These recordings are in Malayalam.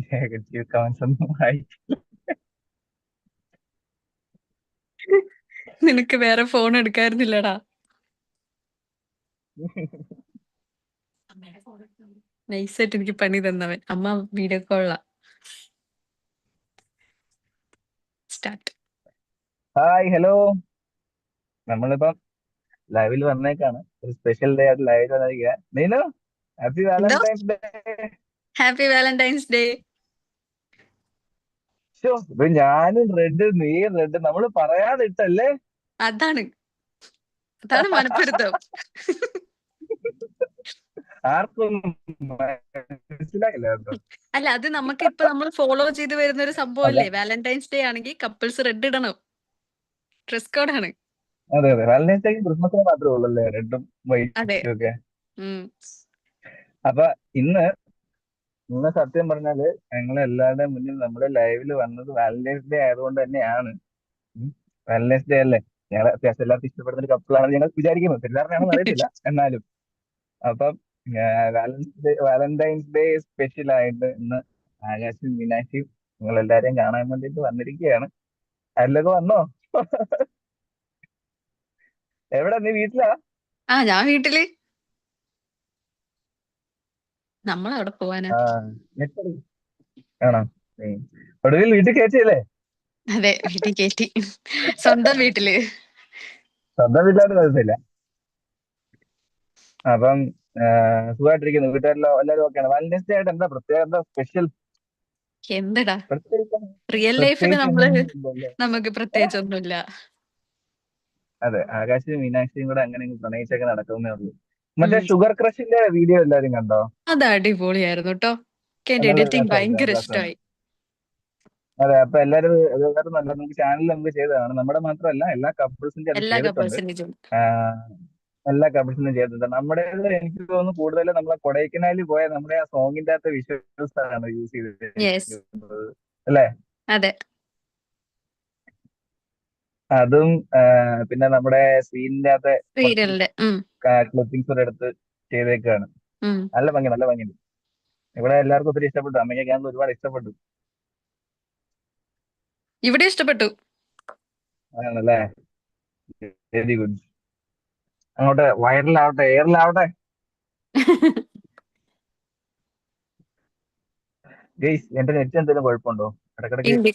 നെഗറ്റീവ് കമന്റ്സ് ഒന്നും വായിക്കില്ല നിനക്ക് വേറെ ഫോൺ എടുക്കായിരുന്നില്ലടാ. നൈസായിട്ട് എനിക്ക് പണി തന്നവൻ. അമ്മ വീഡിയോ കോളാ സ്റ്റാർട്ട് ഹായ് ഹലോ നമ്മളിപ്പം ലൈവിൽ വന്നേക്കാണ്. ഒരു സ്പെഷ്യൽ ഡേ ആയിട്ട് ലൈവിൽ വന്നിരിക്കുക Neenu happy valentine's day happy valentine's day ഇപ്പൊ ഞാനും റെഡ് നീ റെഡ് നമ്മൾ പറയാതിട്ടല്ലേ? അതാണ്. അതാണ് മനപ്പൊരുത്തം ആർക്കും മനസ്സിലായില്ല അല്ല അത് നമുക്ക് ഇപ്പൊ നമ്മൾ ഫോളോ ചെയ്ത് വരുന്ന ഒരു സംഭവം അല്ലേ. വാലന്റൈൻസ് ഡേ ആണെങ്കിൽ കപ്പിൾസ് റെഡ് ഇടണം. ഡ്രസ് കോഡ് ആണ്. അതെ അതെ. വാലന്റൈൻസ് ഡേ ക്രിസ്മസിന് മാത്രമേ ഉള്ളല്ലേ? റെഡും അതെ. വൈറ്റും ഒക്കെ. അപ്പൊ ഇന്ന് ഇന്ന് സത്യം പറഞ്ഞാൽ ഞങ്ങൾ എല്ലാവരുടെയും മുന്നിൽ നമ്മുടെ ലൈവിൽ വന്നത് വാലന്റൈൻസ് ഡേ ആയതുകൊണ്ട് തന്നെയാണ്. വാലന്റൈൻസ് ഡേ അല്ലേ? ഞങ്ങൾ അത്യാവശ്യം എല്ലാവർക്കും ഇഷ്ടപ്പെടുന്ന ഒരു കപ്പിളാണ് ഞങ്ങൾ വിചാരിക്കുന്നത് എല്ലാവരുടെയാണെന്ന് അറിയത്തില്ല എന്നാലും. അപ്പം വാലന്റൈൻസ് ഡേ സ്പെഷ്യൽ ആയിട്ട് ഇന്ന് ആകാശും മീനാക്ഷിയും നിങ്ങൾ എല്ലാരെയും കാണാൻ വേണ്ടിയിട്ട് വന്നിരിക്കുകയാണ്. അതിലൊക്കെ വന്നോ? എവിടെ നീ വീട്ടിലാ? ആ ഞാൻ വീട്ടിൽ. നമ്മൾ അവിടെ പോവാനാ. ആണോ? ഒടുവിൽ വീട്ടിൽ കയറ്റിയല്ലേ? അതെ വീട്ടിൽ കയറ്റി. സ്വന്തം വീട്ടിൽ. സ്വന്തം വീട്ടിലായിട്ട് കുഴപ്പമില്ല. അപ്പം സുഖമായിട്ടിരിക്കുന്നു. വീട്ടുകാരെല്ലാം എല്ലാരും ഓക്കെയാണ്. വാലന്റൈൻസ് ഡേ ആയിട്ട് എന്താ പ്രത്യേക? എന്താ സ്പെഷ്യൽ? എന്തടാ? റിയൽ ലൈഫിൽ പ്രത്യേകിച്ച് നമ്മൾ. നമുക്ക് പ്രത്യേകിച്ചൊന്നുമില്ല അതെ ആകാശവും മീനാക്ഷിയും കൂടെ അങ്ങനെ അങ്ങ് പ്രണയിച്ചൊക്കെ നടക്കുന്നേ ഉള്ളൂ. മറ്റേ ഷുഗർ ക്രഷിന്റെ വീഡിയോ എല്ലാരും കണ്ടോ? അത് അടിപൊളിയായിരുന്നു കേട്ടോ എന്റെ എഡിറ്റിംഗ് ഭയങ്കര. ഇഷ്ടമായി അതെ അപ്പൊ എല്ലാരും അത് നല്ല നമുക്ക് ചാനലിൽ നമുക്ക് ചെയ്തതാണ്. നമ്മുടെ മാത്രമല്ല എല്ലാ കപ്പിൾസിന്റെ എല്ലാ ചെയ്തിട്ടുണ്ട്. കപ്പിൾസിനും എല്ലാ കപ്പിൾസിനും ചെയ്തിട്ടുണ്ട്. നമ്മുടെ എനിക്ക് തോന്നുന്നു കൂടുതൽ നമ്മളെ കൊടൈക്കനാലിൽ പോയ നമ്മുടെ ആ സോങ്ങിന്റെ അകത്തെ വിഷ്വൽസ് ആണ് യൂസ്. ചെയ്തത് അല്ലേ? അതെ. അതും പിന്നെ നമ്മുടെ സീനിന്റെ അകത്തെ സീരിയലിന്റെ കൂടെ എടുത്ത് ചെയ്തേക്കാണ്. നല്ല ഭംഗി നല്ല ഭംഗിയുണ്ട്. ഇവിടെ എല്ലാവർക്കും ഒത്തിരി ഇഷ്ടപ്പെട്ടു. അമ്മയ്ക്ക് ഞാൻ ഒരുപാട് ഇഷ്ടപ്പെട്ടു. ഇവിടെ ഇഷ്ടപ്പെട്ടു. ആണല്ലേ? വെരി ഗുഡ് അങ്ങോട്ട് വയറിലാവട്ടെ എയറിലാവട്ടെ. ഗെയ്സ് എന്റെ നെറ്റ് എന്തെങ്കിലും കുഴപ്പമുണ്ടോ? ഇടക്കിടക്ക്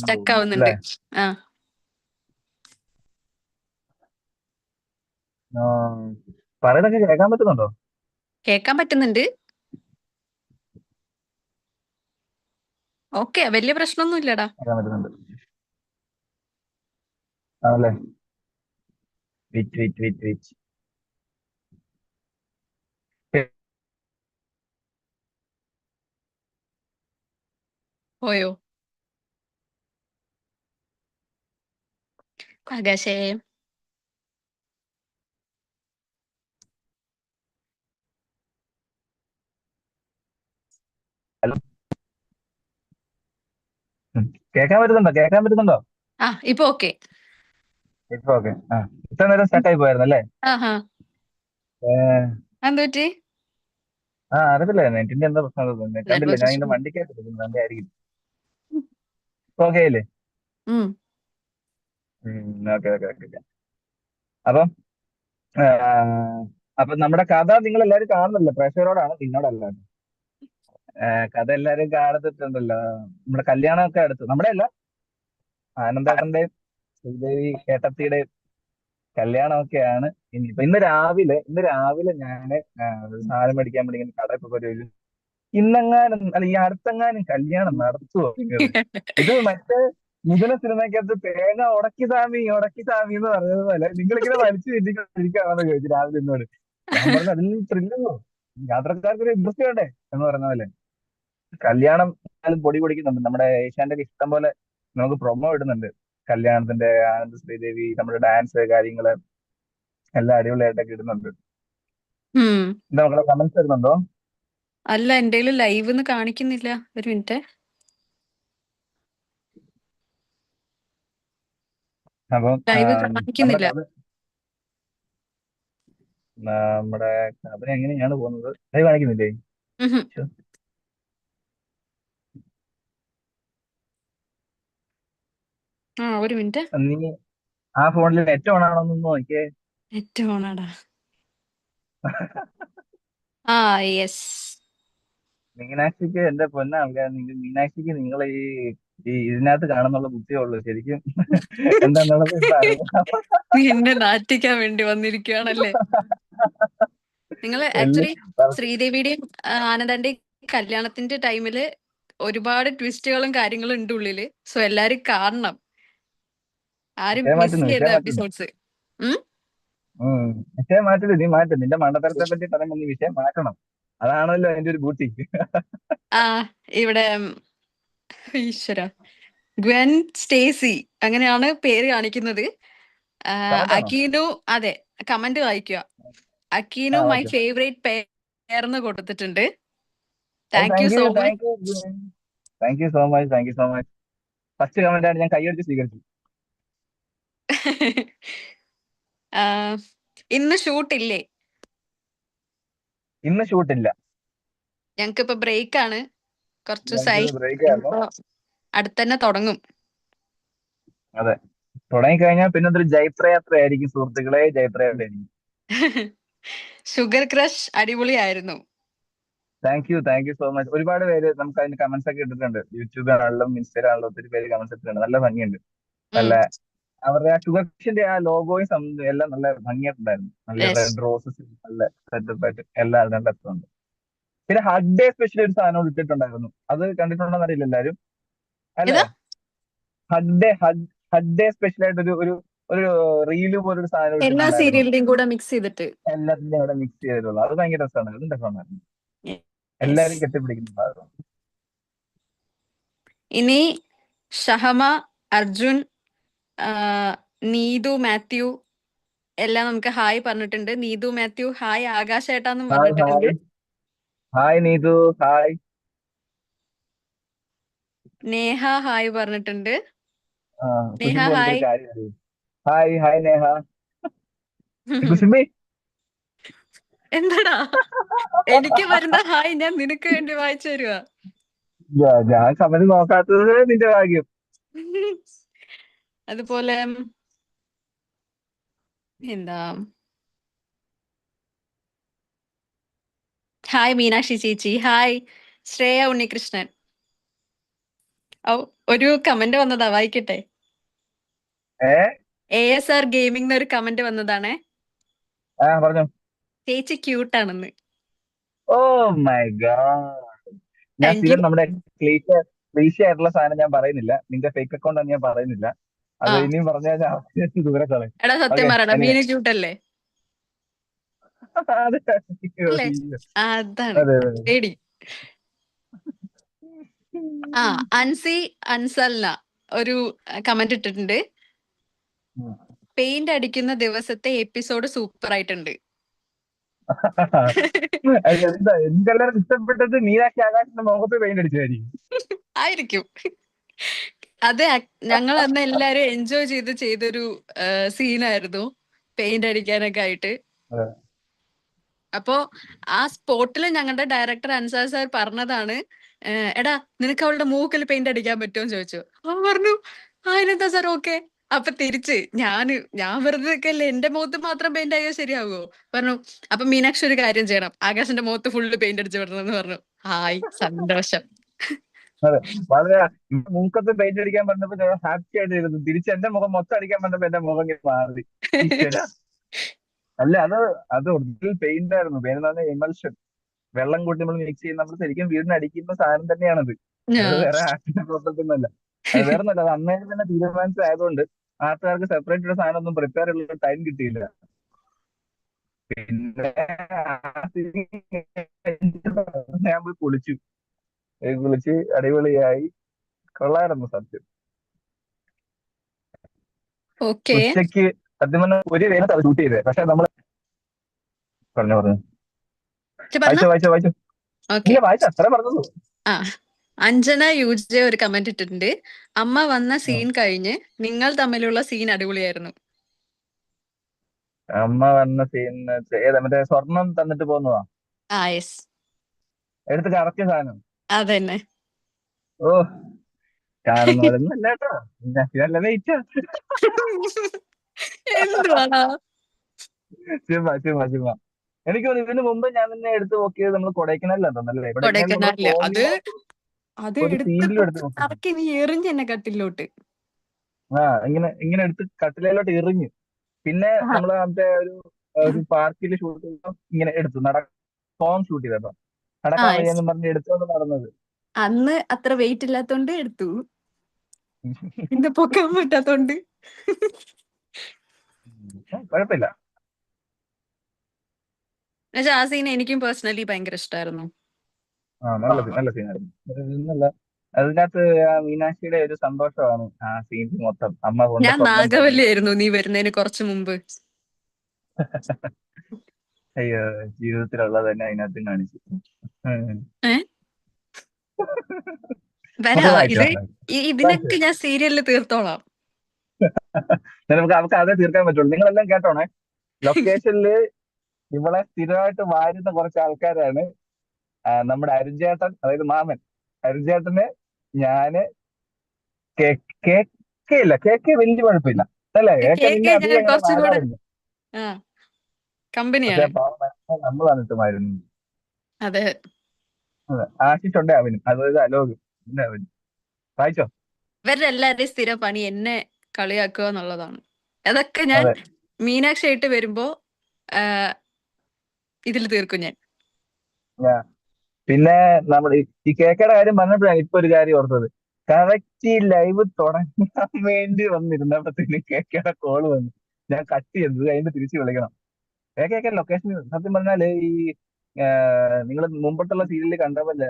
സ്റ്റക്ക് ആവുന്നുണ്ട്. ആവുന്നുണ്ട് ആ പറയുന്നതൊക്കെ കേൾക്കാൻ പറ്റുന്നുണ്ടോ? കേൾക്കാൻ പറ്റുന്നുണ്ട്. ഓക്കെ വലിയ പ്രശ്നമൊന്നും ഇല്ലടാ. കേൾക്കാൻ പറ്റുന്നുണ്ട്. ആണല്ലേ? വിറ്റ് വിറ്റ് വിറ്റ് വിറ്റ് പോയോ? ആകാശേ. കേൾക്കാൻ പറ്റുന്നുണ്ടോ? കേൾക്കാൻ പറ്റുന്നുണ്ടോ? ആ ഇപ്പൊ ഓക്കെ. ഇപ്പൊ ഓക്കെ. ആ ഇത്ര നേരം സ്റ്റാർട്ട് ആയി പോയായിരുന്നു അല്ലേ? ആ അറിയില്ല നെറ്റിന്റെ എന്താ പ്രശ്നം കണ്ടില്ല? ഞാൻ ഇന്ന് വണ്ടി വണ്ടിക്കകത്ത് നല്ല ആയിരിക്കും. ഓക്കെ അല്ലേ? ഓക്കെ ഓക്കെ ഓക്കെ അപ്പം അപ്പൊ നമ്മുടെ കഥ നിങ്ങൾ എല്ലാവരും കാണുന്നില്ല പ്രേക്ഷകരോടാണ് നിന്നോടല്ല ആ, കഥ എല്ലാരും കാണത്തിട്ടുണ്ടല്ലോ നമ്മുടെ കല്യാണമൊക്കെ അടുത്ത്. നമ്മുടെ അല്ല ആനന്ദേട്ടന്റെയും ശ്രീദേവി ഏട്ടത്തിയുടെയും കല്യാണമൊക്കെയാണ് ഇനിയിപ്പോ ഇന്ന് രാവിലെ ഇന്ന് രാവിലെ ഞാൻ സാധനം മേടിക്കാൻ വേണ്ടി ഇങ്ങനെ കടയിൽ പോയി ഒരു ഇന്നെങ്ങാനും അല്ല ഈ അടുത്തെങ്ങാനും കല്യാണം നടത്തുവോ? ഇത് മറ്റേ മിഥുന സിനിമയ്ക്കകത്ത് തേങ്ങ ഉടക്കി താമി ഉടക്കി താമി എന്ന് പറഞ്ഞതുപോലെ നിങ്ങളിങ്ങനെ വലിച്ചു ചിന്തിക്കൊണ്ടിരിക്കുകയാണെന്ന് ചോദിച്ചു രാവിലെ എന്നോട്. അതിൽ ത്രില്ലോ യാത്രക്കാർക്ക് ഒരു ഇൻട്രസ്റ്റ് വേണ്ടേ എന്ന് പറഞ്ഞ പോലെ. കല്യാണം പൊടി പൊടിക്കുന്നുണ്ട്. നമ്മുടെ ഏഷ്യാന്റെ ഇഷ്ടം പോലെ നമുക്ക് പ്രൊമോ ഇടുന്നുണ്ട്. കല്യാണത്തിന്റെ ആനന്ദ ശ്രീദേവി നമ്മുടെ ഡാൻസ് കാര്യങ്ങൾ എല്ലാം അടിപൊളിയായിട്ടൊക്കെ ഇടുന്നുണ്ട്. എന്താ മക്കളെ കമന്റ്സ് വരുന്നുണ്ടോ? അല്ല എന്റെ ലൈവ് എന്ന് കാണിക്കുന്നില്ല. ഒരു മിനിറ്റ്. അപ്പം ലൈവ് കാണിക്കുന്നില്ല. നമ്മുടെ കഥ എങ്ങനെയാണ് പോകുന്നത്? കൈ കാണിക്കുന്നില്ലേ? ആ ഒരു മിനിറ്റ്. നീ ആ ഫോണിൽ നെറ്റ് ഓൺ ആണോ എന്ന് നോക്കിയേ. നെറ്റ് ഓണാടാ ആ യെസ്. മീനാക്ഷിക്ക് എന്റെ പൊന്നാൾക്കാർ നിങ്ങൾ മീനാക്ഷിക്ക് നിങ്ങൾ ഈ ഈ ഇതിനകത്ത് കാണുന്നുള്ള ബുദ്ധിയേ ഉള്ളൂ ശരിക്കും. എന്താന്നുള്ളത് ഇപ്പൊ എന്നെ നാറ്റിക്കാൻ വേണ്ടി വന്നിരിക്കുകയാണല്ലേ നിങ്ങൾ ആക്ച്വലി ശ്രീദേവിയുടെയും ആനന്ദന്റെയും കല്യാണത്തിന്റെ ടൈമിൽ ഒരുപാട് ട്വിസ്റ്റുകളും കാര്യങ്ങളും ഉണ്ട് ഉള്ളിൽ. സോ എല്ലാരും കാണണം ആരും മിസ് ചെയ്ത എപ്പിസോഡ്സ്. വിഷയം മാറ്റില്ല നീ മാറ്റ നിന്റെ മണ്ടത്തരത്തെ പറ്റി പറയുമ്പോ നീ വിഷയം മാറ്റണം. അതാണല്ലോ അതിന്റെ ഒരു ബൂട്ടി. ആ ഇവിടെ ഈശ്വര. ഗ്വൻ സ്റ്റേസി അങ്ങനെയാണ് പേര് കാണിക്കുന്നത്. അഖീനു അക്കീനു അതെ കമന്റ് വായിക്കുക. അക്കീനു മൈ. ഫേവറേറ്റ് പേർന്ന് കൊടുത്തിട്ടുണ്ട്. Thank you so much. Thank you so much thank you so much. First comment ആണ് ഞാൻ കൈയടിച്ച് സ്വീകരിച്ചു. ഇന്ന് ഷൂട്ട് ഇല്ലേ ഇന്ന് ഷൂട്ട് ഇല്ല ഞങ്ങൾക്ക് ഇപ്പൊ ബ്രേക്ക് ആണ് കുറച്ച് സൈ ദിവസമായി അടുത്തന്നെ തുടങ്ങും അടുത്തന്നെ തുടങ്ങും. കഴിഞ്ഞാൽ പിന്നെ അതൊരു ജൈത്രയാത്ര ആയിരിക്കും സുഹൃത്തുക്കളെ ജൈത്രയാത്ര ആയിരിക്കും ഷുഗർ ക്രഷ് അടിപൊളിയായിരുന്നു. Thank you thank you so much ഒരുപാട് പേര് നമുക്ക് അതിന്റെ കമന്റ്സ് ഒക്കെ ഇട്ടിട്ടുണ്ട്. യൂട്യൂബിലാണെങ്കിലും ഇൻസ്റ്റയിലാണെങ്കിലും ഒത്തിരി പേര് കമന്റ്സ് ഇട്ടിട്ടുണ്ട്. നല്ല ഭംഗിയുണ്ട്. നല്ല അവരുടെ ആ ഷുഗർഷിന്റെ ആ ലോഗോയും എല്ലാം നല്ല ഭംഗിയായിട്ടുണ്ടായിരുന്നു. നല്ല. റെഡ് റോസസ് നല്ല സെറ്റപ്പ് ആയിട്ട് എല്ലാം നല്ല രസമുണ്ട് പിന്നെ ഹഗ് ഡേ സ്പെഷ്യൽ ഒരു സാധനം ഇട്ടിട്ടുണ്ടായിരുന്നു. അത് കണ്ടിട്ടുണ്ടോന്ന് അറിയില്ല എല്ലാരും. അല്ലേ? Hug day hug hug day special ആയിട്ട് ഒരു ഒരു ഒരു റീൽ പോലെ ഒരു സാധനം എല്ലാ. സീരിയലിന്റെയും കൂടെ മിക്സ് ചെയ്തിട്ട്. എല്ലാത്തിന്റെയും അവിടെ മിക്സ് ചെയ്തിട്ടുള്ളൂ. അത് ഭയങ്കര രസമാണ്. അതും രസമായിരുന്നു. എല്ലാരും കെട്ടിപ്പിടിക്കുന്ന. ഭാഗം ഇനി ഷഹമ അർജുൻ നീതു മാത്യു എല്ലാം നമുക്ക് ഹായ് പറഞ്ഞിട്ടുണ്ട്. നീതു മാത്യു ഹായ് ആകാശ് ഏട്ടാന്നും പറഞ്ഞിട്ടുണ്ട്. Hi. Neethu. Hi. Neha hi പറഞ്ഞിട്ടുണ്ട്. Neha, hi. Hi hi Neha എന്താടാ? എനിക്ക് വരുന്ന ഹായ് ഞാൻ നിനക്ക് വേണ്ടി വായിച്ചു തരുക ഞാൻ സമയം നോക്കാത്തത് നിന്റെ ഭാഗ്യം. അതുപോലെ എന്താ? ഹായ് മീനാക്ഷി ചേച്ചി. ഹായ് ശ്രേയ ഉണ്ണികൃഷ്ണൻ. ഔ ഒരു കമന്റ് വന്നതാ വായിക്കട്ടെ. ഏ? എ എസ് ആർ ഗെയിമിംഗ് ഒരു കമന്റ് വന്നതാണേ. ആ പറഞ്ഞു. ചേച്ചി ക്യൂട്ടാണെന്ന് ഓ മൈ ഗാഡ്. ഞാൻ Thank സ്ഥിരം നമ്മുടെ ക്ലീശ ക്ലീശ ആയിട്ടുള്ള സാധനം ഞാൻ പറയുന്നില്ല. നിന്റെ ഫേക്ക് അക്കൗണ്ട് ഞാൻ പറയുന്നില്ല. അത് ആ. ഇനിയും പറഞ്ഞു ദൂരെ കളയും. എടാ സത്യം Okay, പറയടാ anyway. മീന് ക്യൂട്ടല്ലേ അതെ. അല്ലേ? അതാണ്. അതെ അതെ. പേടി. ആ അൻസി അൻസൽന ഒരു കമന്റ് ഇട്ടിട്ടുണ്ട്. പെയിന്റ് അടിക്കുന്ന ദിവസത്തെ എപ്പിസോഡ് സൂപ്പർ ആയിട്ടുണ്ട് എന്താ ഇഷ്ടപ്പെട്ടത്? മീനാക്ഷി ആകാശിന്റെ മുഖത്ത് പെയിന്റ് ആയിരിക്കും. അത് ഞങ്ങൾ അന്ന് എല്ലാരും എൻജോയ് ചെയ്ത് ചെയ്തൊരു സീനായിരുന്നു പെയിന്റ് അടിക്കാനൊക്കെ ആയിട്ട്. അപ്പോ ആ സ്പോട്ടിൽ ഞങ്ങളുടെ ഡയറക്ടർ അൻസാർ സാർ പറഞ്ഞതാണ് എടാ നിനക്ക് അവളുടെ മൂക്കിൽ പെയിന്റ് അടിക്കാൻ പറ്റുമോ ചോദിച്ചു. അവൻ പറഞ്ഞു അതിനെന്താ സാർ? ഓക്കെ അപ്പൊ തിരിച്ച് ഞാൻ ഞാൻ വെറുതെ അല്ലേ എന്റെ മുഖത്ത് മാത്രം പെയിന്റ് ആയാൽ ശരിയാവുമോ പറഞ്ഞു അപ്പൊ മീനാക്ഷി ഒരു കാര്യം ചെയ്യണം. ആകാശന്റെ മുഖത്ത് ഫുള്ള് പെയിന്റ് അടിച്ചു വിടണം എന്ന് പറഞ്ഞു. ഹായ് സന്തോഷം. വളരെ മൂക്കത്ത് പെയിന്റ് അടിക്കാൻ പറഞ്ഞപ്പോ ഞാൻ ഹാപ്പി ആയിട്ട് ഇരുന്നു തിരിച്ച് എന്റെ മുഖം മൊത്തം അടിക്കാൻ പറഞ്ഞപ്പോ എന്റെ മുഖം ഇങ്ങനെ മാറി. അല്ല അത് അത് ഒറിജിനൽ പെയിന്റ് ആയിരുന്നു. പെയിന്റ് എന്ന് പറഞ്ഞാൽ എമൽഷൻ വെള്ളം കൂട്ടി നമ്മൾ മിക്സ് ചെയ്യുന്ന നമ്മൾ ശരിക്കും വീടിന് അടിക്കുന്ന സാധനം തന്നെയാണത്. അത് വേറെ ആർട്ടിന്റെ പ്രോസസ്സൊന്നുമല്ല അത് വേറെ ഒന്നല്ല അത് അന്നേ തന്നെ തീരുമാനിച്ചത് ആയതുകൊണ്ട് ആർട്ടുകാർക്ക് സെപ്പറേറ്റ് ഒരു സാധനം ഒന്നും പ്രിപ്പയർ ഉള്ള ടൈം കിട്ടിയില്ല. പിന്നെ ഞാൻ പോയി കുളിച്ചു. കുളിച്ച് അടിപൊളിയായി. കൊള്ളായിരുന്നു സത്യം. ഉച്ചയ്ക്ക് സത്യം പറഞ്ഞ ഒരു വേനത്ത് ഷൂട്ട് ചെയ്തേ. പക്ഷെ നമ്മൾ പറഞ്ഞു പറഞ്ഞു. വായിച്ചോ വായിച്ചോ വായിച്ചോ. ഇല്ല വായിച്ചോ. അത്ര പറഞ്ഞുള്ളൂ. അഞ്ജന യുജെ ഒരു കമന്റ് ഇട്ടിട്ടുണ്ട്. അമ്മ വന്ന സീൻ കഴിഞ്ഞ് നിങ്ങൾ തമ്മിലുള്ള സീൻ അടിപൊളിയായിരുന്നു. അമ്മ വന്ന സീൻ ഏതാ മറ്റേ സ്വർണം തന്നിട്ട് പോകുന്നതാ? ആ യെസ് എടുത്ത് കറക്റ്റ് സാധനം. അതന്നെ. ഓ നല്ല വെയിറ്റ് എന്തുവാടാ ചുമ്മാ ചുമ്മാ ചുമ്മാ. എനിക്ക് ഇതിനു മുമ്പ് ഞാൻ നിന്നെ എടുത്ത് നോക്കിയത് നമ്മൾ കൊടൈക്കനാലിലാണ് തോന്നല്ലേ കൊടൈക്കനാലിൽ. അത് അത് എടുത്ത് നീ എറിഞ്ഞ് എന്നെ കട്ടിലോട്ട്. ആ ഇങ്ങനെ ഇങ്ങനെ എടുത്ത് കട്ടിലയിലോട്ട് എറിഞ്ഞു. പിന്നെ നമ്മൾ നമ്മൾ മറ്റേ ഒരു ഒരു പാർക്കിൽ ഷൂട്ട് ചെയ്തപ്പോ ഇങ്ങനെ എടുത്തു. നട സോങ് ഷൂട്ട് ചെയ്തപ്പോ. നടക്കാൻ. വയ്യാന്ന് പറഞ്ഞ് എടുത്തോണ്ട് നടന്നത്. അന്ന് അത്ര വെയിറ്റ് ഇല്ലാത്തോണ്ട് എടുത്തു. ഇന്ന് പൊക്കാൻ പറ്റാത്തോണ്ട്. കുഴപ്പമില്ല പക്ഷെ ആ സീൻ എനിക്കും പേഴ്സണലി ഭയങ്കര ഇഷ്ടമായിരുന്നു ആ നല്ല സീൻ നല്ല സീനായിരുന്നു ഇന്നല്ല അതിനകത്ത് ആ മീനാക്ഷിയുടെ ഒരു സന്തോഷമാണ് ആ സീൻ മൊത്തം. അമ്മ കൊണ്ട് ഞാൻ സ്വർണം നാഗവല്ലിയായിരുന്നു നീ വരുന്നതിന് കുറച്ച് മുമ്പ്. അയ്യോ ജീവിതത്തിലുള്ളത് തന്നെ അതിനകത്ത് കാണിച്ചു. ഉം. ഏ? വരാ. ഇത് വായിച്ചു ഈ- ഇതിനൊക്കെ ഞാൻ സീരിയലിൽ തീർത്തോളാം. നമുക്ക് നമുക്ക് അതേ തീർക്കാൻ പറ്റുള്ളൂ. നിങ്ങളെല്ലാം കേട്ടോണേ? ലൊക്കേഷനിൽ ഇവളെ സ്ഥിരമായിട്ട് വാരുന്ന കുറച്ച് ആൾക്കാരാണ്. നമ്മുടെ അരുൺചേട്ടൻ അതായത് മാമൻ. അരുൺചേട്ടന് ഞാൻ കെ- കേക്ക് വലിയ കുഴപ്പമില്ല. അല്ലേ? കമ്പനിയാണ്. നമ്മളാണ് ഇട്ട് മാരുന്നത്. അതെ. ആശിഷുണ്ടേ അവനും. അതായത് അലോക്. വായിച്ചോ? ഇവരുടെ എല്ലാവരുടെയും സ്ഥിര പണി എന്നെ കളിയാക്കുക എന്നുള്ളതാണ്. അതൊക്കെ ഞാൻ മീനാക്ഷി ആയിട്ട് വരുമ്പോ ഇതിൽ തീർക്കും ഞാൻ. പിന്നെ നമ്മൾ ഈ- കേക്കയുടെ കാര്യം പറഞ്ഞപ്പോഴാണ് ഇപ്പൊ ഒരു കാര്യം ഓർത്തത്. കറക്റ്റ് ഈ ലൈവ് തുടങ്ങാൻ വേണ്ടി വന്നിരുന്നപ്പോഴത്തേന് കേക്കയുടെ കോൾ വന്നു. ഞാൻ കട്ട് ചെയ്തത് അതിന്റെ തിരിച്ചു വിളിക്കണം. കേക്കയൊക്കെ ലൊക്കേഷൻ സത്യം പറഞ്ഞാൽ ഈ നിങ്ങൾ മുമ്പത്തുള്ള സീരിയലിൽ കണ്ടപ്പോലെ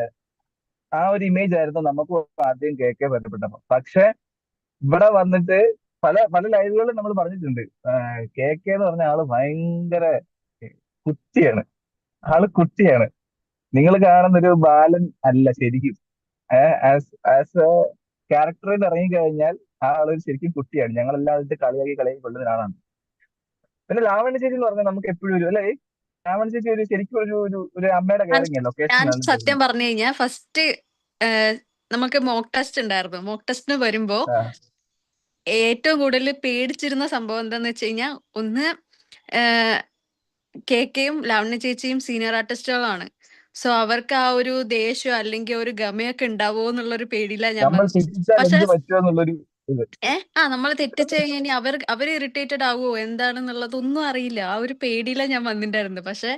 ആ ഒരു ഇമേജ് ആയിരുന്നു നമുക്ക് ആദ്യം കേക്കെ ബന്ധപ്പെട്ടപ്പോ പക്ഷെ ഇവിടെ വന്നിട്ട് പല പല ലൈവുകളും നമ്മൾ പറഞ്ഞിട്ടുണ്ട്. കേക്കെ എന്ന് പറഞ്ഞ ആൾ ഭയങ്കര കുട്ടിയാണ്. ആൾ കുട്ടിയാണ്. നിങ്ങൾ കാണുന്നൊരു ബാലൻ അല്ല ശരിക്കും. ആസ് ആസ് എ ക്യാരക്ടറിൽ ഇറങ്ങി കഴിഞ്ഞാൽ ആ ആളൊരു ശരിക്കും കുട്ടിയാണ്. ഞങ്ങൾ എല്ലാവരും കളിയാക്കി കളിയാക്കി കൊള്ളുന്ന ഒരാളാണ്. പിന്നെ ലാവണ്യ ചേച്ചി എന്ന് പറഞ്ഞാൽ നമുക്ക് എപ്പോഴും ഒരു അല്ലെ? ലാവണ്യ ചേച്ചി ഒരു ശരിക്കും ഒരു ഒരു ഒരു അമ്മയുടെ ഞാൻ സത്യം പറഞ്ഞു കഴിഞ്ഞാൽ ഫസ്റ്റ് നമുക്ക് മോക്ക് ടെസ്റ്റ് ഉണ്ടായിരുന്നു. മോക്ക് ടെസ്റ്റിന് വരുമ്പോ ഏറ്റവും കൂടുതൽ പേടിച്ചിരുന്ന സംഭവം എന്താന്ന് വെച്ച് കഴിഞ്ഞാൽ ഒന്ന് കെ കെയും ലാവണ്യ ചേച്ചിയും സീനിയർ ആർട്ടിസ്റ്റുകളാണ് സോ അവർക്ക് ആ ഒരു ദേഷ്യം അല്ലെങ്കിൽ ഒരു ഗമയൊക്കെ ഉണ്ടാവോ എന്നുള്ളൊരു പേടിയില്ല ഞാൻ പക്ഷേ വന്നത് തെറ്റിച്ചാൽ പക്ഷെ എന്ത് പറ്റുമോ എന്നുള്ളൊരു ഇത്. ഏ? ആ നമ്മൾ തെറ്റിച്ച് കഴിഞ്ഞാൽ അവർ അവർ ഇറിറ്റേറ്റഡ് ആവുമോ എന്താണെന്നുള്ളത് ഒന്നും അറിയില്ല. ആ ഒരു പേടിയില്ല ഞാൻ വന്നിട്ടുണ്ടായിരുന്നു പക്ഷെ